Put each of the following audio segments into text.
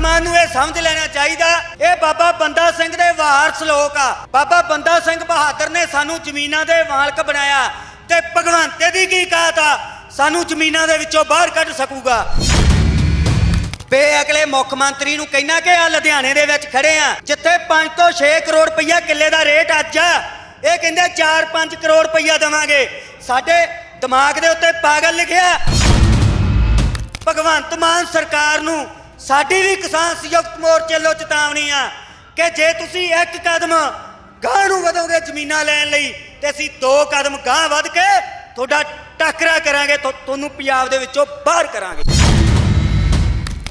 ਮਾਨ ਨੂੰ ਇਹ ਸਮਝ ਲੈਣਾ ਚਾਹੀਦਾ। ਇਹ ਬਾਬਾ ਬੰਦਾ ਸਿੰਘ ਦੇ ਵਾਰਸ ਲੋਕ ਆ। ਬਾਬਾ ਬੰਦਾ ਸਿੰਘ ਬਹਾਦਰ ਨੇ ਸਾਨੂੰ ਜ਼ਮੀਨਾਂ ਦੇ ਮਾਲਕ ਬਣਾਇਆ ਤੇ ਭਗਵੰਤੇ ਦੀ ਕੀ ਕਾਤ ਆ? ਸਾਨੂੰ ਜ਼ਮੀਨਾਂ ਦੇ ਵਿੱਚੋਂ ਬਾਹਰ ਕੱਢ ਸਕੂਗਾ। ਬੇ ਅਗਲੇ ਮੁੱਖ ਮੰਤਰੀ ਨੂੰ ਕਹਿਣਾ ਕਿ ਆ ਲੁਧਿਆਣੇ ਦੇ ਵਿੱਚ ਖੜੇ ਆ, ਜਿੱਥੇ 5 ਤੋਂ 6 ਕਰੋੜ ਰੁਪਈਆ ਕਿੱਲੇ ਦਾ ਰੇਟ ਅੱਜ ਆ। ਇਹ ਕਹਿੰਦੇ 4-5 ਕਰੋੜ ਰੁਪਈਆ ਦੇਵਾਂਗੇ। ਸਾਡੇ ਦਿਮਾਗ ਦੇ ਉੱਤੇ ਪਾਗਲ ਲਿਖਿਆ। ਭਗਵੰਤ ਮਾਨ ਸਰਕਾਰ ਨੂੰ ਸਾਡੀ ਵੀ ਕਿਸਾਨ ਸੰਯੁਕਤ ਮੋਰਚੇ ਵੱਲੋਂ ਚੇਤਾਵਨੀ ਆ ਕਿ ਜੇ ਤੁਸੀਂ ਇੱਕ ਕਦਮ ਗਾਂਹ ਨੂੰ ਵਧੋਗੇ ਜ਼ਮੀਨਾਂ ਲੈਣ ਲਈ, ਤੇ ਅਸੀਂ ਦੋ ਕਦਮ ਗਾਂਹ ਵੱਧ ਕੇ ਤੁਹਾਡਾ ਟੱਕਰਾ ਕਰਾਂਗੇ ਤੁਹਾਨੂੰ ਪੰਜਾਬ ਦੇ ਵਿੱਚੋਂ ਬਾਹਰ ਕਰਾਂਗੇ।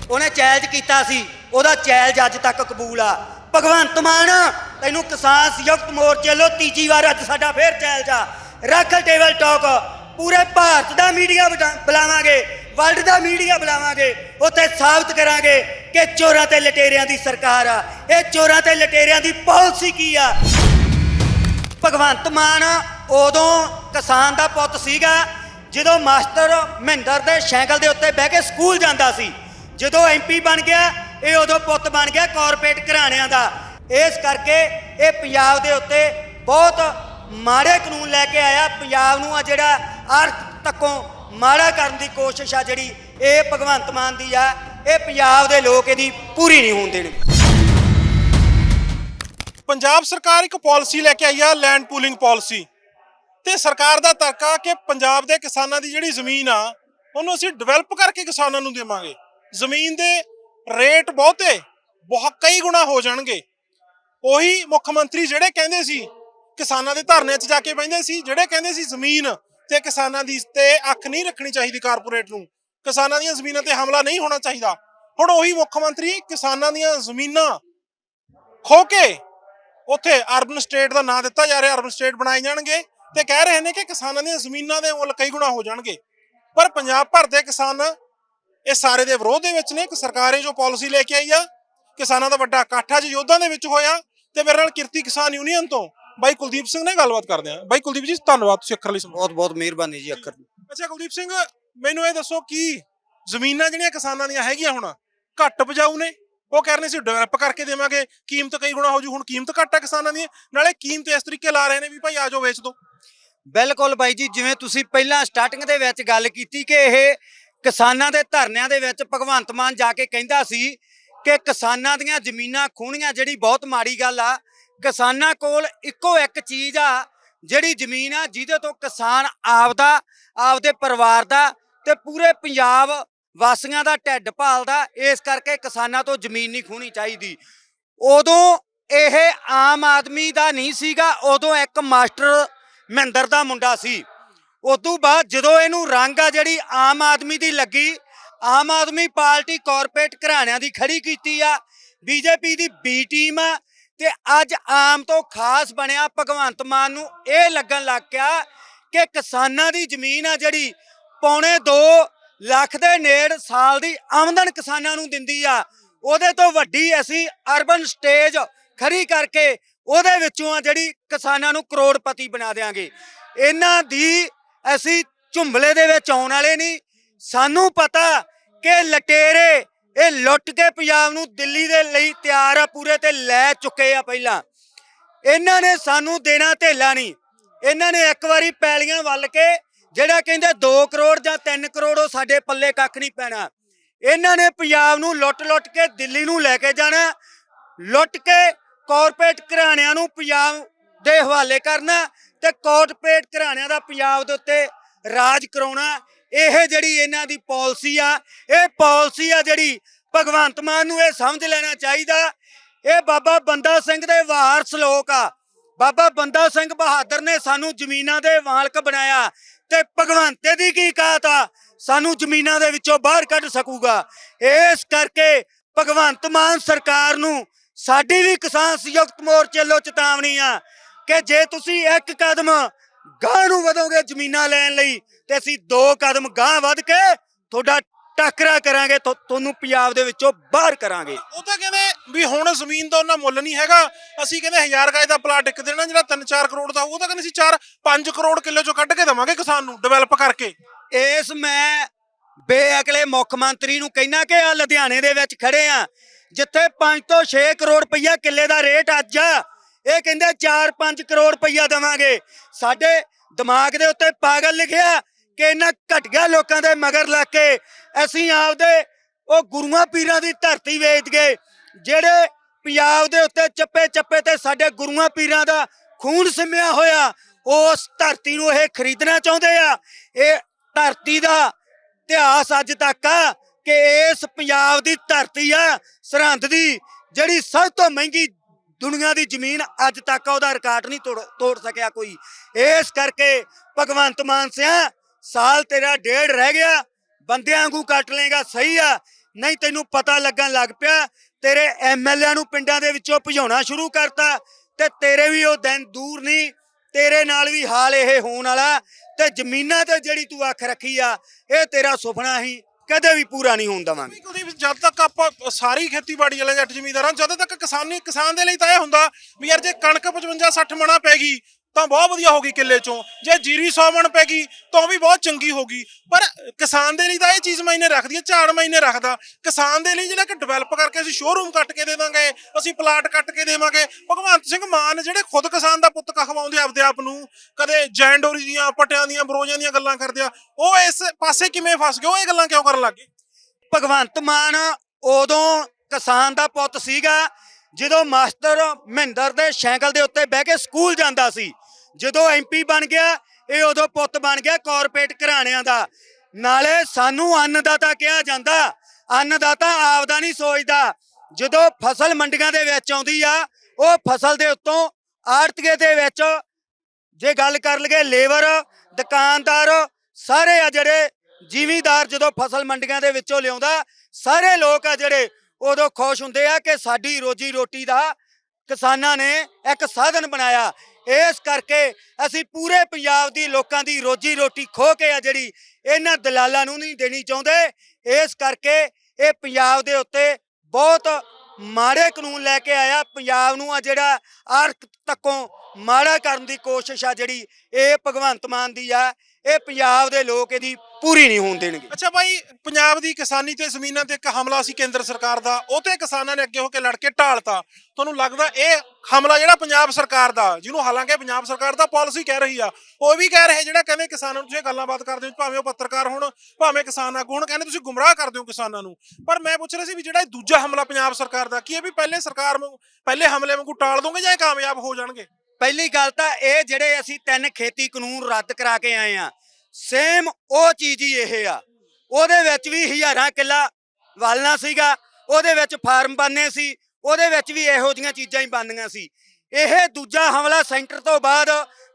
ਉਹਨੇ ਚੈਲੰਜ ਕੀਤਾ ਸੀ, ਉਹਦਾ ਚੈਲੰਜ ਅੱਜ ਤੱਕ ਕਬੂਲ ਆ। ਭਗਵੰਤ ਮਾਨ, ਤੈਨੂੰ ਕਿਸਾਨ ਸੰਯੁਕਤ ਮੋਰਚੇ ਵੱਲੋਂ ਤੀਜੀ ਵਾਰ ਅੱਜ ਸਾਡਾ ਫੇਰ ਚੈਲੰਜ ਆ। ਰੱਖ ਟੇਬਲ ਟਾਕ ਪੂਰੇ ਭਾਰਤ ਦਾ ਮੀਡੀਆ ਬੁਲਾਵਾਂਗੇ ਵਰਲਡ ਦਾ ਮੀਡੀਆ ਬੁਲਾਵਾਂਗੇ, ਉੱਥੇ ਸਾਬਤ ਕਰਾਂਗੇ ਕਿ ਚੋਰਾਂ ਤੇ ਲਟੇਰਿਆਂ ਦੀ ਸਰਕਾਰ ਆ। ਇਹ ਚੋਰਾਂ ਤੇ ਲਟੇਰਿਆਂ ਦੀ ਪਾਲਿਸੀ ਕੀ ਆ? ਭਗਵੰਤ ਮਾਨ ਉਦੋਂ ਕਿਸਾਨ ਦਾ ਪੁੱਤ ਸੀਗਾ, ਜਦੋਂ ਮਾਸਟਰ ਮਹਿੰਦਰ ਦੇ ਸਾਈਕਲ ਦੇ ਉੱਤੇ ਬਹਿ ਕੇ ਸਕੂਲ ਜਾਂਦਾ ਸੀ। ਜਦੋਂ ਐਮਪੀ ਬਣ ਗਿਆ, ਇਹ ਉਦੋਂ ਪੁੱਤ ਬਣ ਗਿਆ ਕਾਰਪੋਰੇਟ ਘਰਾਣਿਆਂ ਦਾ। ਇਸ ਕਰਕੇ ਇਹ ਪੰਜਾਬ ਦੇ ਉੱਤੇ ਬਹੁਤ ਮਾੜੇ ਕਾਨੂੰਨ ਲੈ ਕੇ ਆਇਆ। ਪੰਜਾਬ ਨੂੰ ਆ ਜਿਹੜਾ ਅਰਥ ਤੱਕੋਂ ਮਾੜਾ ਕਰਨ ਦੀ ਕੋਸ਼ਿਸ਼ ਆ ਜਿਹੜੀ ਇਹ ਭਗਵੰਤ ਮਾਨ ਦੀ ਆ, ਇਹ ਪੰਜਾਬ ਦੇ ਲੋਕ ਇਹਦੀ ਪੂਰੀ ਨਹੀਂ ਹੋਣ ਦੇਣੀ। ਪੰਜਾਬ ਸਰਕਾਰ ਇੱਕ ਪਾਲਿਸੀ ਲੈ ਕੇ ਆਈ ਆ ਲੈਂਡ ਪੂਲਿੰਗ ਪਾਲਿਸੀ। ਤੇ ਸਰਕਾਰ ਦਾ ਤਰਕਾ ਕਿ ਪੰਜਾਬ ਦੇ ਕਿਸਾਨਾਂ ਦੀ ਜਿਹੜੀ ਜ਼ਮੀਨ ਆ, ਉਹਨੂੰ ਅਸੀਂ ਡਿਵੈਲਪ ਕਰਕੇ ਕਿਸਾਨਾਂ ਨੂੰ ਦੇਵਾਂਗੇ। ਜ਼ਮੀਨ ਦੇ ਰੇਟ ਬਹੁਤੇ, ਬਹੁਤ ਕਈ ਗੁਣਾ ਹੋ ਜਾਣਗੇ। ਉਹੀ ਮੁੱਖ ਮੰਤਰੀ ਜਿਹੜੇ ਕਹਿੰਦੇ ਸੀ, ਕਿਸਾਨਾਂ ਦੇ ਧਰਨੇ 'ਚ ਜਾ ਕੇ ਬੈਠਦੇ ਸੀ, ਜਿਹੜੇ ਕਹਿੰਦੇ ਸੀ ਜ਼ਮੀਨ ਤੇ ਕਿਸਾਨਾਂ ਦੀ ਤੇ ਅੱਖ ਨਹੀਂ ਰੱਖਣੀ ਚਾਹੀਦੀ ਕਾਰਪੋਰੇਟ ਨੂੰ। ਕਿਸਾਨਾਂ ਦੀਆਂ ਜ਼ਮੀਨਾਂ ਤੇ ਹਮਲਾ ਨਹੀਂ ਹੋਣਾ ਚਾਹੀਦਾ। ਹੁਣ ਉਹੀ ਮੁੱਖ ਮੰਤਰੀ ਕਿਸਾਨਾਂ ਦੀਆਂ ਜ਼ਮੀਨਾਂ ਖੋ ਕੇ ਉੱਥੇ ਅਰਬਨ ਸਟੇਟ ਦਾ ਨਾਂ ਦਿੱਤਾ ਜਾ ਰਿਹਾ, ਅਰਬਨ ਸਟੇਟ ਬਣਾਏ ਜਾਣਗੇ ਤੇ ਕਹਿ ਰਹੇ ਨੇ ਕਿ ਕਿਸਾਨਾਂ ਦੀਆਂ ਜ਼ਮੀਨਾਂ ਦੇ ਮੁੱਲ ਕਈ ਗੁਣਾ ਹੋ ਜਾਣਗੇ। ਪਰ ਪੰਜਾਬ ਭਰ ਦੇ ਕਿਸਾਨ ਇਹ ਸਾਰੇ ਦੇ ਵਿਰੋਧ ਦੇ ਵਿੱਚ ਨੇ। ਕਿ ਸਰਕਾਰ ਇਹ ਜੋ ਪਾਲਿਸੀ ਲੈ ਕੇ ਆਈ ਆ। ਕਿਸਾਨਾਂ ਦਾ ਵੱਡਾ ਇਕੱਠ ਅੱਜ ਯੋਧਾਂ ਦੇ ਵਿੱਚ ਹੋਇਆ ਤੇ ਮੇਰੇ ਨਾਲ ਕਿਰਤੀ ਕਿਸਾਨ ਯੂਨੀਅਨ ਤੋਂ ਬਾਈ ਕੁਲਦੀਪ ਸਿੰਘ ਨੇ ਗੱਲਬਾਤ ਕਰਦੇ ਆ ਬਾਈ ਕੁਲਦੀਪ ਜੀ ਧੰਨਵਾਦ ਤੁਸੀਂ ਅੱਖਰ ਲਈ ਬਹੁਤ ਬਹੁਤ ਮਿਹਰਬਾਨੀ ਜੀ ਅੱਖਰ ਅੱਛਾ ਕੁਲਦੀਪ ਸਿੰਘ ਮੈਨੂੰ ਇਹ ਦੱਸੋ ਕੀ ਜ਼ਮੀਨਾਂ ਜਿਹੜੀਆਂ ਕਿਸਾਨਾਂ ਦੀਆਂ ਹੈਗੀਆਂ ਹੁਣ ਘੱਟ ਉਪਜਾਊ ਨੇ? ਉਹ ਕਹਿ ਰਹੇ ਸੀ ਡਿਵੈਲਪ ਕਰਕੇ ਦੇਵਾਂਗੇ। ਕੀਮਤ ਕਈ ਗੁਣਾ ਹੋ ਜੂ ਹੁਣ ਕੀਮਤ ਘੱਟ ਹੈ ਕਿਸਾਨਾਂ ਦੀ। ਨਾਲੇ ਕੀਮਤ ਇਸ ਤਰੀਕੇ ਲਾ ਰਹੇ ਨੇ ਵੀ ਭਾਈ ਆ ਜਾਓ ਵੇਚ ਦਿਓ ਬਿਲਕੁਲ ਬਾਈ ਜੀ ਜਿਵੇਂ ਤੁਸੀਂ ਪਹਿਲਾਂ ਸਟਾਰਟਿੰਗ ਦੇ ਵਿੱਚ ਗੱਲ ਕੀਤੀ ਕਿ ਇਹ ਕਿਸਾਨਾਂ ਦੇ ਧਰਨਿਆਂ ਦੇ ਵਿੱਚ ਭਗਵੰਤ ਮਾਨ ਜਾ ਕੇ ਕਹਿੰਦਾ ਸੀ ਕਿ ਕਿਸਾਨਾਂ ਦੀਆਂ ਜ਼ਮੀਨਾਂ ਖੋਹਣੀਆਂ ਜਿਹੜੀ ਬਹੁਤ ਮਾੜੀ ਗੱਲ ਆ ਕਿਸਾਨਾਂ ਕੋਲ ਇੱਕੋ ਇੱਕ ਚੀਜ਼ ਆ, ਜਿਹੜੀ ਜ਼ਮੀਨ ਆ, ਜਿਹਦੇ ਤੋਂ ਕਿਸਾਨ ਆਪਦਾ, ਆਪਦੇ ਪਰਿਵਾਰ ਦਾ ਤੇ ਪੂਰੇ ਪੰਜਾਬ ਵਾਸੀਆਂ ਦਾ ਢਿੱਡ ਭਾਲਦਾ, ਇਸ ਕਰਕੇ ਕਿਸਾਨਾਂ ਤੋਂ ਜ਼ਮੀਨ ਨਹੀਂ ਖੋਹਣੀ ਚਾਹੀਦੀ। ਉਦੋਂ ਇਹ ਆਮ ਆਦਮੀ ਦਾ ਨਹੀਂ ਸੀਗਾ, ਉਦੋਂ ਇੱਕ ਮਾਸਟਰ ਮਹਿੰਦਰ ਦਾ ਮੁੰਡਾ ਸੀ। ਉਦੋਂ ਬਾਅਦ ਜਦੋਂ ਇਹਨੂੰ ਰੰਗ ਆ ਜਿਹੜੀ ਆਮ ਆਦਮੀ ਦੀ ਲੱਗੀ, ਆਮ ਆਦਮੀ ਪਾਰਟੀ ਕਾਰਪੋਰੇਟ ਘਰਾਣਿਆਂ ਦੀ ਖੜੀ ਕੀਤੀ ਆ, ਬੀਜੇਪੀ ਦੀ ਬੀ ਟੀਮ ਆ ਤੇ ਅੱਜ ਆਮ ਤੋਂ ਖਾਸ ਬਣਿਆ ਭਗਵੰਤ ਮਾਨ ਨੂੰ ਇਹ ਲੱਗਣ ਲੱਗ ਗਿਆ ਕਿ ਕਿਸਾਨਾਂ ਦੀ ਜ਼ਮੀਨ ਆ ਜਿਹੜੀ ਪੌਣੇ 2 ਲੱਖ ਦੇ ਨੇੜ ਸਾਲ ਦੀ ਆਮਦਨ ਕਿਸਾਨਾਂ ਨੂੰ ਦਿੰਦੀ ਆ। ਉਹਦੇ ਤੋਂ ਵੱਡੀ ਅਸੀਂ ਅਰਬਨ ਸਟੇਜ ਖਰੀ ਕਰਕੇ ਉਹਦੇ ਵਿੱਚੋਂ ਆ ਜਿਹੜੀ ਕਿਸਾਨਾਂ ਨੂੰ ਕਰੋੜਪਤੀ ਬਣਾ ਦੇਾਂਗੇ ਇਹਨਾਂ ਦੀ ਅਸੀਂ ਝੁੰਬਲੇ ਦੇ ਵਿੱਚ ਆਉਣ ਵਾਲੇ ਨਹੀਂ। ਸਾਨੂੰ ਪਤਾ ਕਿ ਲਟੇਰੇ ਇਹ ਲੁੱਟ ਕੇ ਪੰਜਾਬ ਨੂੰ ਦਿੱਲੀ ਦੇ ਲਈ ਤਿਆਰ ਆ, ਪੂਰੇ ਤੇ ਲੈ ਚੁੱਕੇ ਆ ਪਹਿਲਾਂ। ਇਹਨਾਂ ਨੇ ਸਾਨੂੰ ਦੇਣਾ ਧੇਲਾ ਨਹੀਂ। ਇਹਨਾਂ ਨੇ ਇੱਕ ਵਾਰੀ ਪੈਲੀਆਂ ਵੱਲ ਕੇ ਜਿਹੜਾ ਕਹਿੰਦੇ 2 ਕਰੋੜ ਜਾਂ 3 ਕਰੋੜ ਉਹ ਸਾਡੇ ਪੱਲੇ ਕੱਖ ਨਹੀਂ ਪੈਣਾ। ਇਹਨਾਂ ਨੇ ਪੰਜਾਬ ਨੂੰ ਲੁੱਟ-ਲੁੱਟ ਕੇ ਦਿੱਲੀ ਨੂੰ ਲੈ ਕੇ ਜਾਣਾ, ਲੁੱਟ ਕੇ ਕਾਰਪੋਰੇਟ ਘਰਾਣਿਆਂ ਨੂੰ ਪੰਜਾਬ ਦੇ ਹਵਾਲੇ ਕਰਨਾ ਤੇ ਕਾਰਪੋਰੇਟ ਘਰਾਣਿਆਂ ਦਾ ਪੰਜਾਬ ਦੇ ਉੱਤੇ ਰਾਜ ਕਰਾਉਣਾ। ਇਹ ਜਿਹੜੀ ਇਹਨਾਂ ਦੀ ਪਾਲਿਸੀ ਆ, ਇਹ ਪਾਲਿਸੀ ਆ ਜਿਹੜੀ ਭਗਵੰਤ ਮਾਨ ਨੂੰ ਇਹ ਸਮਝ ਲੈਣਾ ਚਾਹੀਦਾ। ਇਹ ਬਾਬਾ ਬੰਦਾ ਸਿੰਘ ਦੇ ਵਾਰਸ ਲੋਕ ਆ। ਬਾਬਾ ਬੰਦਾ ਸਿੰਘ ਬਹਾਦਰ ਨੇ ਸਾਨੂੰ ਜ਼ਮੀਨਾਂ ਦੇ ਮਾਲਕ ਬਣਾਇਆ ਤੇ ਭਗਵੰਤੇ ਦੀ ਕੀ ਕਾਤ ਆ? ਸਾਨੂੰ ਜ਼ਮੀਨਾਂ ਦੇ ਵਿੱਚੋਂ ਬਾਹਰ ਕੱਢ ਸਕੂਗਾ। ਇਸ ਕਰਕੇ ਭਗਵੰਤ ਮਾਨ ਸਰਕਾਰ ਨੂੰ ਸਾਡੀ ਵੀ ਕਿਸਾਨ ਸੰਯੁਕਤ ਮੋਰਚੇ ਵੱਲੋਂ ਚੇਤਾਵਨੀ ਆ ਕਿ ਜੇ ਤੁਸੀਂ ਇੱਕ ਕਦਮ ਗਾਂਹ ਨੂੰ ਵਧੋਗੇ ਜ਼ਮੀਨਾਂ ਲੈਣ ਲਈ ਤੇ ਅਸੀਂ ਦੋ ਕਦਮ ਗਾਂਹ ਵੱਧ ਕੇ ਤੁਹਾਡਾ ਟੱਕਰਾ ਕਰਾਂਗੇ ਤੁ- ਤੁਹਾਨੂੰ ਪੰਜਾਬ ਦੇ ਵਿੱਚੋਂ ਬਾਹਰ ਕਰਾਂਗੇ। ਉਹ ਤਾਂ ਕਹਿੰਦੇ ਵੀ ਹੁਣ ਜ਼ਮੀਨ ਦਾ ਉਹਨਾਂ ਮੁੱਲ ਨਹੀਂ ਹੈਗਾ ਅਸੀਂ ਕਹਿੰਦੇ 1000 ਗਜ ਦਾ ਪਲਾਟ ਇੱਕ ਦੇਣਾ ਜਿਹੜਾ 3-4 ਕਰੋੜ ਦਾ ਉਹ ਤਾਂ ਕਹਿੰਦੇ ਅਸੀਂ 4-5 ਕਰੋੜ ਕਿੱਲੇ ਚੋਂ ਕੱਢ ਕੇ ਦੇਵਾਂਗੇ ਕਿਸਾਨ ਨੂੰ ਡਿਵੈਲਪ ਕਰਕੇ। ਇਸ ਮੈਂ ਬੇਅਕਲੇ ਮੁੱਖ ਮੰਤਰੀ ਨੂੰ ਕਹਿਣਾ ਕਿ ਆ ਲੁਧਿਆਣੇ ਦੇ ਵਿੱਚ ਖੜੇ ਆ ਜਿੱਥੇ 5 ਤੋਂ 6 ਕਰੋੜ ਰੁਪਈਆ ਕਿੱਲੇ ਦਾ ਰੇਟ ਅੱਜ ਆ। ਇਹ ਕਹਿੰਦੇ 4-5 ਕਰੋੜ ਰੁਪਈਆ ਦੇਵਾਂਗੇ। ਸਾਡੇ ਦਿਮਾਗ ਦੇ ਉੱਤੇ ਪਾਗਲ ਲਿਖਿਆ ਕਿ ਇਹਨਾਂ ਘਟੀਆ ਲੋਕਾਂ ਦੇ ਮਗਰ ਲੱਗ ਕੇ। ਅਸੀਂ ਆਪਦੇ ਉਹ ਗੁਰੂਆਂ ਪੀਰਾਂ ਦੀ ਧਰਤੀ ਵੇਚ ਗਏ ਜਿਹੜੇ ਪੰਜਾਬ ਦੇ ਉੱਤੇ ਚੱਪੇ ਚੱਪੇ ਤੇ ਸਾਡੇ ਗੁਰੂਆਂ ਪੀਰਾਂ ਦਾ ਖੂਨ ਸਿੰਮਿਆ ਹੋਇਆ, ਉਸ ਧਰਤੀ ਨੂੰ ਇਹ ਖਰੀਦਣਾ ਚਾਹੁੰਦੇ ਆ। ਇਹ ਧਰਤੀ ਦਾ ਇਤਿਹਾਸ ਅੱਜ ਤੱਕ ਆ ਕਿ ਇਸ ਪੰਜਾਬ ਦੀ ਧਰਤੀ ਆ, ਸਰਹੰਦ ਦੀ, ਜਿਹੜੀ ਸਭ ਤੋਂ ਮਹਿੰਗੀ ਦੁਨੀਆ ਦੀ ਜ਼ਮੀਨ ਅੱਜ ਤੱਕ ਉਹਦਾ ਰਿਕਾਰਡ ਨਹੀਂ ਤੋੜ ਤੋੜ ਸਕਿਆ ਕੋਈ। ਇਸ ਕਰਕੇ ਭਗਵੰਤ ਮਾਨ ਸਿਆ, ਸਾਲ ਤੇਰਾ ਡੇਢ ਰਹਿ ਗਿਆ, ਬੰਦਿਆਂ ਵਾਂਗੂ ਕੱਟ ਲੇਗਾ ਸਹੀ ਆ। ਨਹੀਂ ਤੈਨੂੰ ਪਤਾ ਲੱਗਣ ਲੱਗ ਪਿਆ, ਤੇਰੇ ਐਮਐਲਏ ਨੂੰ ਪਿੰਡਾਂ ਦੇ ਵਿੱਚੋਂ ਭਜਾਉਣਾ ਸ਼ੁਰੂ ਕਰਤਾ ਤੇ ਤੇਰੇ ਵੀ ਉਹ ਦਿਨ ਦੂਰ ਨਹੀਂ, ਤੇਰੇ ਨਾਲ ਵੀ ਹਾਲ ਇਹ ਹੋਣ ਵਾਲਾ ਤੇ ਜ਼ਮੀਨਾਂ ਤੇ ਜਿਹੜੀ ਤੂੰ ਅੱਖ ਰੱਖੀ ਆ, ਇਹ ਤੇਰਾ ਸੁਪਨਾ ਹੀ। ਕਦੇ ਵੀ ਪੂਰਾ ਨਹੀਂ ਹੋਣ ਦਵਾਂਗੇ। ਕੁਲਦੀਪ ਜਦ ਤੱਕ ਆਪਾਂ ਸਾਰੀ ਖੇਤੀਬਾੜੀ ਵਾਲੇ ਜੱਟ ਜ਼ਮੀਂਦਾਰਾਂ ਜਦ ਤੱਕ ਕਿਸਾਨੀ ਕਿਸਾਨ ਦੇ ਲਈ ਤਾਂ ਇਹ ਹੁੰਦਾ ਵੀ ਯਾਰ ਜੇ ਕਣਕ 55 60 ਮਣਾ ਪੈ ਗਈ ਤਾਂ ਬਹੁਤ ਵਧੀਆ ਹੋ ਗਈ ਕਿੱਲੇ ਚੋਂ। ਜੇ ਜੀਰੀ 100 ਮਣ ਪੈ ਗਈ, ਤਾਂ ਵੀ ਬਹੁਤ ਚੰਗੀ ਹੋ ਗਈ। ਪਰ ਕਿਸਾਨ ਦੇ ਲਈ ਤਾਂ ਇਹ ਚੀਜ਼ ਮਾਇਨੇ ਰੱਖਦੀ ਹੈ ਝਾੜ ਮਾਇਨੇ ਰੱਖਦਾ। ਕਿਸਾਨ ਦੇ ਲਈ ਜਿਹੜਾ ਕਿ ਡਿਵੈਲਪ ਕਰਕੇ ਅਸੀਂ ਸ਼ੋਰੂਮ ਕੱਟ ਕੇ ਦੇਵਾਂਗੇ ਅਸੀਂ ਪਲਾਟ ਕੱਟ ਕੇ ਦੇਵਾਂਗੇ। ਭਗਵੰਤ ਸਿੰਘ ਮਾਨ ਜਿਹੜੇ ਖੁਦ ਕਿਸਾਨ ਦਾ ਪੁੱਤ ਕਹਵਾਉਂਦੇ ਆਪਦੇ ਆਪ ਨੂੰ, ਕਦੇ ਜੈਂਡੋਰੀ ਦੀਆਂ, ਪਟਿਆਂ ਦੀਆਂ ਬਰੋਜਾਂ ਦੀਆਂ ਗੱਲਾਂ ਕਰਦੇ ਆ, ਉਹ ਇਸ ਪਾਸੇ ਕਿਵੇਂ ਫਸ ਗਏ, ਉਹ ਇਹ ਗੱਲਾਂ ਕਿਉਂ ਕਰਨ ਲੱਗੇ? ਭਗਵੰਤ ਮਾਨ ਉਦੋਂ ਕਿਸਾਨ ਦਾ ਪੁੱਤ ਸੀਗਾ, ਜਦੋਂ ਮਾਸਟਰ ਮਹਿੰਦਰ ਦੇ ਸਾਈਕਲ ਦੇ ਉੱਤੇ ਬਹਿ ਕੇ ਸਕੂਲ ਜਾਂਦਾ ਸੀ। ਜਦੋਂ ਐਮਪੀ ਬਣ ਗਿਆ, ਇਹ ਉਦੋਂ ਪੁੱਤ ਬਣ ਗਿਆ ਕਾਰਪੋਰੇਟ ਘਰਾਣਿਆਂ ਦਾ। ਨਾਲੇ ਸਾਨੂੰ ਅੰਨਦਾਤਾ ਕਿਹਾ ਜਾਂਦਾ, ਅੰਨਦਾਤਾ ਆਪਦਾ ਨਹੀਂ ਸੋਚਦਾ। ਜਦੋਂ ਫਸਲ ਮੰਡੀਆਂ ਦੇ ਵਿੱਚ ਆਉਂਦੀ ਆ, ਉਹ ਫਸਲ ਦੇ ਉੱਤੋਂ ਆੜਤੀਏ ਦੇ ਵਿੱਚ ਜੇ ਗੱਲ ਕਰ ਲਈਏ ਲੇਬਰ, ਦੁਕਾਨਦਾਰ, ਸਾਰੇ ਆ ਜਿਹੜੇ ਜਿਮੀਦਾਰ ਜਦੋਂ ਫਸਲ ਮੰਡੀਆਂ ਦੇ ਵਿੱਚੋਂ ਲਿਆਉਂਦਾ, ਸਾਰੇ ਲੋਕ ਆ ਜਿਹੜੇ ਉਦੋਂ ਖੁਸ਼ ਹੁੰਦੇ ਆ ਕਿ ਸਾਡੀ ਰੋਜੀ ਰੋਟੀ ਦਾ ਕਿਸਾਨਾਂ ਨੇ ਇੱਕ ਸਾਧਨ ਬਣਾਇਆ। ਇਸ ਕਰਕੇ ਅਸੀਂ ਪੂਰੇ ਪੰਜਾਬ ਦੀ ਲੋਕਾਂ ਦੀ ਰੋਜੀ ਰੋਟੀ ਖੋ ਕੇ ਆ ਜਿਹੜੀ ਇਹਨਾਂ ਦਲਾਲਾਂ ਨੂੰ ਨਹੀਂ ਦੇਣੀ ਚਾਹੁੰਦੇ। ਇਸ ਕਰਕੇ ਇਹ ਪੰਜਾਬ ਦੇ ਉੱਤੇ ਬਹੁਤ ਮਾੜੇ ਕਾਨੂੰਨ ਲੈ ਕੇ ਆਇਆ। ਪੰਜਾਬ ਨੂੰ ਆ ਜਿਹੜਾ ਆਰਕ ਤੱਕੋਂ ਮਾੜਾ ਕਰਨ ਦੀ ਕੋਸ਼ਿਸ਼ ਆ ਜਿਹੜੀ ਇਹ ਭਗਵੰਤ ਮਾਨ ਦੀ ਆ। ਇਹ ਪੰਜਾਬ ਦੇ ਲੋਕ ਇਹਦੀ ਪੂਰੀ ਨਹੀਂ ਹੋਣ ਦੇਣਗੇ। ਅੱਛਾ ਭਾਈ ਪੰਜਾਬ ਦੀ ਕਿਸਾਨੀ ਤੇ ਜ਼ਮੀਨਾਂ ਤੇ ਇੱਕ ਹਮਲਾ ਸੀ ਕੇਂਦਰ ਸਰਕਾਰ ਦਾ, ਉਹ ਤੇ ਕਿਸਾਨਾਂ ਨੇ ਅੱਗੇ ਹੋ ਕੇ ਲੜ ਕੇ ਢਾਲਤਾ। ਤੁਹਾਨੂੰ ਲੱਗਦਾ ਇਹ ਹਮਲਾ ਜਿਹੜਾ ਪੰਜਾਬ ਸਰਕਾਰ ਦਾ, ਜਿਹਨੂੰ ਹਾਲਾਂਕਿ ਪੰਜਾਬ ਸਰਕਾਰ ਦਾ ਪਾਲਿਸੀ ਕਹਿ ਰਹੀ ਆ, ਉਹ ਵੀ ਕਹਿ ਰਹੇ ਜਿਹੜਾ ਕਹਿੰਦੇ ਕਿਸਾਨਾਂ ਨੂੰ ਤੁਸੀਂ ਗੱਲਾਂ ਬਾਤ ਕਰਦੇ ਹੋ, ਭਾਵੇਂ ਉਹ ਪੱਤਰਕਾਰ ਹੋਣ, ਭਾਵੇਂ ਕਿਸਾਨ ਆਗੂ ਹੋਣ, ਕਹਿੰਦੇ ਤੁਸੀਂ ਗੁੰਮਰਾਹ ਕਰਦੇ ਹੋ ਕਿਸਾਨਾਂ ਨੂੰ। ਪਰ ਮੈਂ ਪੁੱਛ ਰਿਹਾ ਸੀ ਵੀ ਜਿਹੜਾ ਇਹ ਦੂਜਾ ਹਮਲਾ ਪੰਜਾਬ ਸਰਕਾਰ ਦਾ, ਕੀ ਇਹ ਵੀ ਪਹਿਲੇ ਸਰਕਾਰ ਵਾਂਗੂ, ਪਹਿਲੇ ਹਮਲੇ ਵਾਂਗੂ ਟਾਲ ਦੋਗੇ ਜਾਂ ਇਹ ਕਾਮਯਾਬ ਹੋ ਜਾਣਗੇ? ਪਹਿਲੀ ਗੱਲ ਤਾਂ ਇਹ ਜਿਹੜੇ ਅਸੀਂ ਤਿੰਨ ਖੇਤੀ ਕਾਨੂੰਨ ਰੱਦ ਕਰਾ ਕੇ ਆਏ ਆ ਸੇਮ ਉਹ ਚੀਜ਼ ਹੀ ਇਹ ਆ। ਉਹਦੇ ਵਿੱਚ ਵੀ ਹਜ਼ਾਰਾਂ ਕਿੱਲਾ ਵਾਲਣਾ ਸੀਗਾ, ਉਹਦੇ ਵਿੱਚ ਫਾਰਮ ਬਣਨੇ ਸੀ, ਉਹਦੇ ਵਿੱਚ ਵੀ ਇਹੋ ਜਿਹੀਆਂ ਚੀਜ਼ਾਂ ਹੀ ਬਣਨੀਆਂ ਸੀ। ਇਹ ਦੂਜਾ ਹਮਲਾ ਸੈਂਟਰ ਤੋਂ ਬਾਅਦ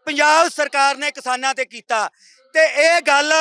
ਪੰਜਾਬ ਸਰਕਾਰ ਨੇ ਕਿਸਾਨਾਂ ਤੇ ਕੀਤਾ। ਤੇ ਇਹ ਗੱਲ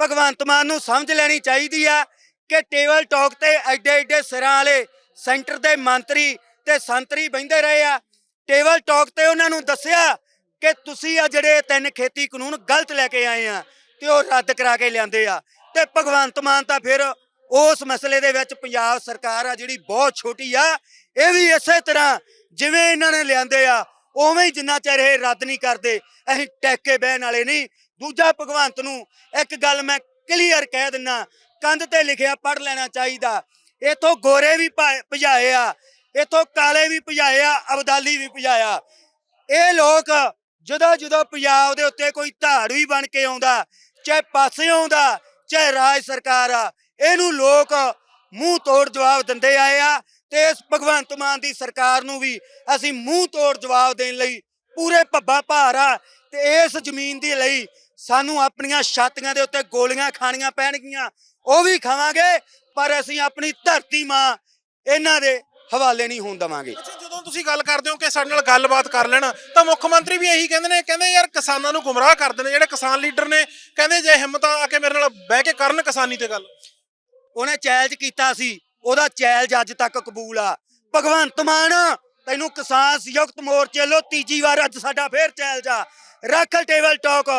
ਭਗਵੰਤ ਮਾਨ ਨੂੰ ਸਮਝ ਲੈਣੀ ਚਾਹੀਦੀ ਆ ਕਿ ਟੇਬਲ ਟਾਕ ਤੇ ਐਡੇ ਐਡੇ ਸਿਰਾਂ ਵਾਲੇ ਸੈਂਟਰ ਦੇ ਮੰਤਰੀ ਤੇ ਸੰਤਰੀ ਬਹਿੰਦੇ ਰਹੇ ਆ। ਟੇਬਲ ਟਾਕ ਤੇ ਉਹਨਾਂ ਨੂੰ ਦੱਸਿਆ ਕਿ ਤੁਸੀਂ ਆ ਜਿਹੜੇ ਤਿੰਨ ਖੇਤੀ ਕਾਨੂੰਨ ਗਲਤ ਲੈ ਕੇ ਆਏ ਆ ਤੇ ਉਹ ਰੱਦ ਕਰਾ ਕੇ ਲਿਆਂਦੇ ਆ। ਤੇ ਭਗਵੰਤ ਮਾਨ ਤਾਂ ਫਿਰ ਉਸ ਮਸਲੇ ਦੇ ਵਿੱਚ ਪੰਜਾਬ ਸਰਕਾਰ ਆ ਜਿਹੜੀ ਬਹੁਤ ਛੋਟੀ ਆ, ਇਹ ਵੀ ਇਸੇ ਤਰ੍ਹਾਂ ਜਿਵੇਂ ਇਹਨਾਂ ਨੇ ਲਿਆਂਦੇ ਆ, ਉਵੇਂ ਹੀ ਜਿੰਨਾ ਚਿਰ ਇਹ ਰੱਦ ਨਹੀਂ ਕਰਦੇ, ਅਸੀਂ ਟੈਕ ਕੇ ਬਹਿਣ ਵਾਲੇ ਨਹੀਂ। ਦੂਜਾ ਭਗਵੰਤ ਨੂੰ ਇੱਕ ਗੱਲ ਮੈਂ ਕਲੀਅਰ ਕਹਿ ਦਿੰਨਾ, ਕੰਧ ਤੇ ਲਿਖਿਆ ਪੜ ਲੈਣਾ ਚਾਹੀਦਾ। ਇਥੋਂ ਗੋਰੇ ਵੀ ਭਾ- ਭਜਾਏ ਆ ਇੱਥੋਂ ਕਾਲੇ ਵੀ ਭਜਾਏ ਆ, ਅਬਦਾਲੀ ਵੀ ਭਜਾਇਆ। ਇਹ ਲੋਕ ਜਦੋਂ ਜਦੋਂ ਪੰਜਾਬ ਦੇ ਉੱਤੇ ਕੋਈ ਧਾੜੂ ਵੀ ਬਣ ਕੇ ਆਉਂਦਾ, ਚਾਹੇ ਪਾਸੇ ਆਉਂਦਾ, ਚਾਹੇ ਰਾਜ ਸਰਕਾਰ ਆ, ਇਹਨੂੰ ਲੋਕ ਮੂੰਹ ਤੋੜ ਜਵਾਬ ਦਿੰਦੇ ਆਏ ਆ ਤੇ ਇਸ ਭਗਵੰਤ ਮਾਨ ਦੀ ਸਰਕਾਰ ਨੂੰ ਵੀ ਅਸੀਂ ਮੂੰਹ ਤੋੜ ਜਵਾਬ ਦੇਣ ਲਈ ਪੂਰੇ ਭੱਬਾ ਭਾਰ ਆ ਤੇ ਇਸ ਜ਼ਮੀਨ ਦੇ ਲਈ ਸਾਨੂੰ ਆਪਣੀਆਂ ਛਾਤੀਆਂ ਦੇ ਉੱਤੇ ਗੋਲੀਆਂ ਖਾਣੀਆਂ ਪੈਣਗੀਆਂ, ਉਹ ਵੀ ਖਾਵਾਂਗੇ, ਪਰ ਅਸੀਂ ਆਪਣੀ ਧਰਤੀ ਮਾਂ ਇਹਨਾਂ ਦੇ ਹਵਾਲੇ ਨਹੀਂ ਹੋਣ ਦਵਾਂਗੇ। ਅੱਛਾ ਜਦੋਂ ਤੁਸੀਂ ਗੱਲ ਕਰਦੇ ਹੋ ਕਿ ਸਾਡੇ ਨਾਲ ਗੱਲਬਾਤ ਕਰ ਲੈਣ ਤਾਂ ਮੁੱਖ ਮੰਤਰੀ ਵੀ ਇਹੀ ਕਹਿੰਦੇ ਨੇ ਕਹਿੰਦੇ ਯਾਰ ਕਿਸਾਨਾਂ ਨੂੰ ਗੁੰਮਰਾਹ ਕਰਦੇ ਨੇ ਜਿਹੜੇ ਕਿਸਾਨ ਲੀਡਰ ਨੇ ਕਹਿੰਦੇ ਜੇ ਹਿੰਮਤ ਆ ਕੇ ਮੇਰੇ ਨਾਲ ਬਹਿ ਕੇ ਕਰਨ ਕਿਸਾਨੀ ਤੇ ਗੱਲ। ਉਹਨੇ ਚੈਲੰਜ ਕੀਤਾ ਸੀ ਉਹਦਾ ਚੈਲੰਜ ਅੱਜ ਤੱਕ ਕਬੂਲ ਆ। ਭਗਵੰਤ ਮਾਨ ਤੈਨੂੰ ਕਿਸਾਨ ਸੰਯੁਕਤ ਮੋਰਚੇ ਵੱਲੋਂ ਤੀਜੀ ਵਾਰ ਅੱਜ ਸਾਡਾ ਫੇਰ ਚੈਲੰਜ ਆ। ਰੱਖ ਟੇਬਲ ਟਾਕ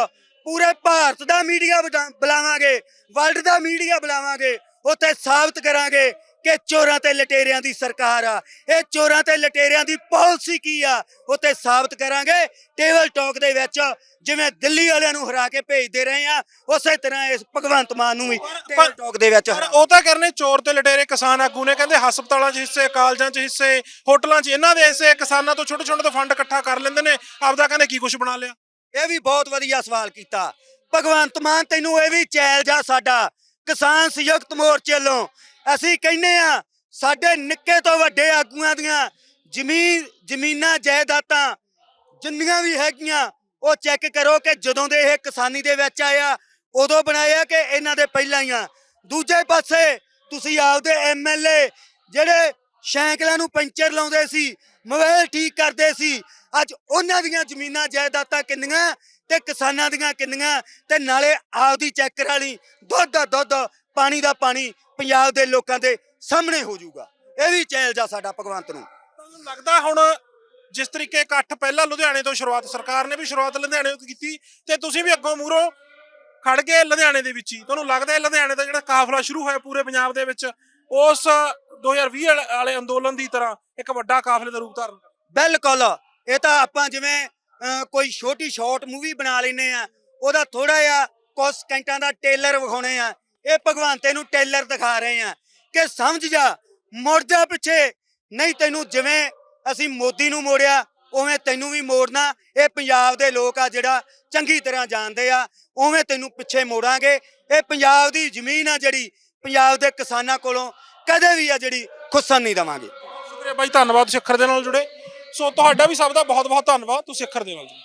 ਪੂਰੇ ਭਾਰਤ ਦਾ ਮੀਡੀਆ ਬੁਲਾਵਾਂਗੇ ਵਰਲਡ ਦਾ ਮੀਡੀਆ ਬੁਲਾਵਾਂਗੇ ਉੱਥੇ ਸਾਬਤ ਕਰਾਂਗੇ। ਕਿ ਚੋਰਾਂ ਤੇ ਲਟੇਰਿਆਂ ਦੀ ਸਰਕਾਰ ਆ। ਇਹ ਚੋਰਾਂ ਤੇ ਲਟੇਰਿਆਂ ਦੀ ਪਾਲਿਸੀ ਕੀ ਆ? ਉੱਤੇ ਸਾਬਤ ਕਰਾਂਗੇ। ਟੇਬਲ ਟਾਕ ਦੇ ਵਿੱਚ ਜਿਵੇਂ ਦਿੱਲੀ ਵਾਲਿਆਂ ਨੂੰ ਹਰਾ ਕੇ ਭੇਜਦੇ ਰਹੇ ਆ ਉਸੇ ਤਰ੍ਹਾਂ ਇਸ ਭਗਵੰਤ ਮਾਨ ਨੂੰ ਵੀ ਟੇਬਲ ਟਾਕ ਦੇ ਵਿੱਚ ਪਰ ਉਹ ਤਾਂ ਕਰਨੇ ਚੋਰ ਤੇ ਲਟੇਰੇ ਕਿਸਾਨ ਆਗੂ ਨੇ। ਕਹਿੰਦੇ ਹਸਪਤਾਲਾਂ 'ਚ ਹਿੱਸੇ ਕਾਲਜਾਂ 'ਚ ਹਿੱਸੇ ਹੋਟਲਾਂ 'ਚ ਇਹਨਾਂ ਦੇ ਹਿੱਸੇ ਕਿਸਾਨਾਂ ਤੋਂ ਛੋਟੇ ਛੋਟੇ ਤੋਂ ਫੰਡ ਇਕੱਠਾ ਕਰ ਲੈਂਦੇ ਨੇ। ਆਪਦਾ ਕਹਿੰਦੇ ਕੀ ਕੁਝ ਬਣਾ ਲਿਆ? ਇਹ ਵੀ ਬਹੁਤ ਵਧੀਆ ਸਵਾਲ ਕੀਤਾ। ਭਗਵੰਤ ਮਾਨ ਤੈਨੂੰ ਇਹ ਵੀ ਚੈਲੰਜ ਆ ਸਾਡਾ। ਕਿਸਾਨ ਸੰਯੁਕਤ ਮੋਰਚੇ ਵੱਲੋਂ ਅਸੀਂ ਕਹਿੰਨੇ ਆ ਸਾਡੇ ਨਿੱਕੇ ਤੋਂ ਵੱਡੇ ਆਗੂਆਂ ਦੀਆਂ ਜ਼ਮੀਨ, ਜ਼ਮੀਨਾਂ, ਜਾਇਦਾਦਾਂ ਜਿੰਨੀਆਂ ਵੀ ਹੈਗੀਆਂ, ਉਹ ਚੈੱਕ ਕਰੋ ਕਿ ਜਦੋਂ ਦੇ ਇਹ ਕਿਸਾਨੀ ਦੇ ਵਿੱਚ ਆਇਆ ਉਦੋਂ ਬਣਾਇਆ ਕਿ ਇਹਨਾਂ ਦੇ ਪਹਿਲਾਂ ਹੀ ਆ। ਦੂਜੇ ਪਾਸੇ ਤੁਸੀਂ ਆਪਦੇ ਐਮਐਲਏ ਜਿਹੜੇ ਸਾਈਕਲਾਂ ਨੂੰ ਪੈਂਚਰ ਲਾਉਂਦੇ ਸੀ, ਮੋਬਾਈਲ ਠੀਕ ਕਰਦੇ ਸੀ, ਅੱਜ ਉਹਨਾਂ ਦੀਆਂ ਜ਼ਮੀਨਾਂ, ਜਾਇਦਾਦਾਂ ਕਿੰਨੀਆਂ ਤੇ ਕਿਸਾਨਾਂ ਦੀਆਂ ਕਿੰਨੀਆਂ ਤੇ ਨਾਲੇ ਆਪਦੀ ਚੈੱਕ ਵਾਲੀ ਦੁੱਧ ਦੁੱਧ ਪਾਣੀ ਦਾ ਪਾਣੀ ਪੰਜਾਬ ਦੇ ਲੋਕਾਂ ਦੇ ਸਾਹਮਣੇ ਹੋ ਜਾਊਗਾ। ਇਹ ਵੀ ਚੈਲੰਜ ਆ ਸਾਡਾ ਭਗਵੰਤ ਨੂੰ। ਤੁਹਾਨੂੰ ਲੱਗਦਾ ਹੁਣ ਜਿਸ ਤਰੀਕੇ ਇਕੱਠ ਪਹਿਲਾਂ ਲੁਧਿਆਣੇ ਤੋਂ ਸ਼ੁਰੂਆਤ ਸਰਕਾਰ ਨੇ ਵੀ ਸ਼ੁਰੂਆਤ ਲੁਧਿਆਣੇ ਤੋਂ ਕੀਤੀ ਤੇ ਤੁਸੀਂ ਵੀ ਅੱਗੋਂ ਮੂਰੋਂ ਖੜ ਗਏ ਲੁਧਿਆਣੇ ਦੇ ਵਿੱਚ ਹੀ। ਤੁਹਾਨੂੰ ਲੱਗਦਾ ਹੈ ਲੁਧਿਆਣੇ ਦਾ ਜਿਹੜਾ ਕਾਫਲਾ ਸ਼ੁਰੂ ਹੋਇਆ ਪੂਰੇ ਪੰਜਾਬ ਦੇ ਵਿੱਚ ਉਸ 2020 ਵਾਲੇ- ਅੰਦੋਲਨ ਦੀ ਤਰ੍ਹਾਂ ਇੱਕ ਵੱਡਾ ਕਾਫਲੇ ਦਾ ਰੂਪ ਧਾਰਨ ਬਿਲਕੁਲ। ਇਹ ਤਾਂ ਆਪਾਂ ਜਿਵੇਂ ਕੋਈ ਛੋਟੀ ਸ਼ਾਰਟ ਮੂਵੀ ਬਣਾ ਲੈਨੇ ਆ ਉਹਦਾ ਥੋੜਾ ਜਿਹਾ ਕੁਝ ਸਕਿੰਟਾਂ ਦਾ ਟੇਲਰ ਵਿਖਾਉਣੇ ਆ ਇਹ ਭਗਵੰਤੇ ਨੂੰ ਟੇਲਰ ਦਿਖਾ ਰਹੇ ਆ ਕਿ ਸਮਝ ਜਾ, ਮੁੜ ਜਾ ਪਿੱਛੇ। ਨਹੀਂ ਤੈਨੂੰ ਜਿਵੇਂ ਅਸੀਂ ਮੋਦੀ ਨੂੰ ਮੋੜਿਆ, ਉਵੇਂ ਤੈਨੂੰ ਵੀ ਮੋੜਨਾ। ਇਹ ਪੰਜਾਬ ਦੇ ਲੋਕ ਆ ਜਿਹੜਾ ਚੰਗੀ ਤਰ੍ਹਾਂ ਜਾਣਦੇ ਆ, ਉਵੇਂ ਤੈਨੂੰ ਪਿੱਛੇ ਮੋੜਾਂਗੇ। ਇਹ ਪੰਜਾਬ ਦੀ ਜ਼ਮੀਨ ਆ ਜਿਹੜੀ, ਪੰਜਾਬ ਦੇ ਕਿਸਾਨਾਂ ਕੋਲੋਂ ਕਦੇ ਵੀ ਆ ਜਿਹੜੀ ਖੁੱਸਣ ਨਹੀਂ ਦਵਾਂਗੇ। ਸ਼ੁਕਰੀਆ ਬਾਈ, ਧੰਨਵਾਦ ਤੁਸੀਂ ਦੇ ਨਾਲ ਜੁੜੇ। ਸੋ ਤੁਹਾਡਾ ਵੀ ਸਭ ਦਾ ਬਹੁਤ ਬਹੁਤ ਧੰਨਵਾਦ। ਤੁਸੀਂ ਅੱਖਰ ਦੇ ਨਾਲ ਜੁੜੇ।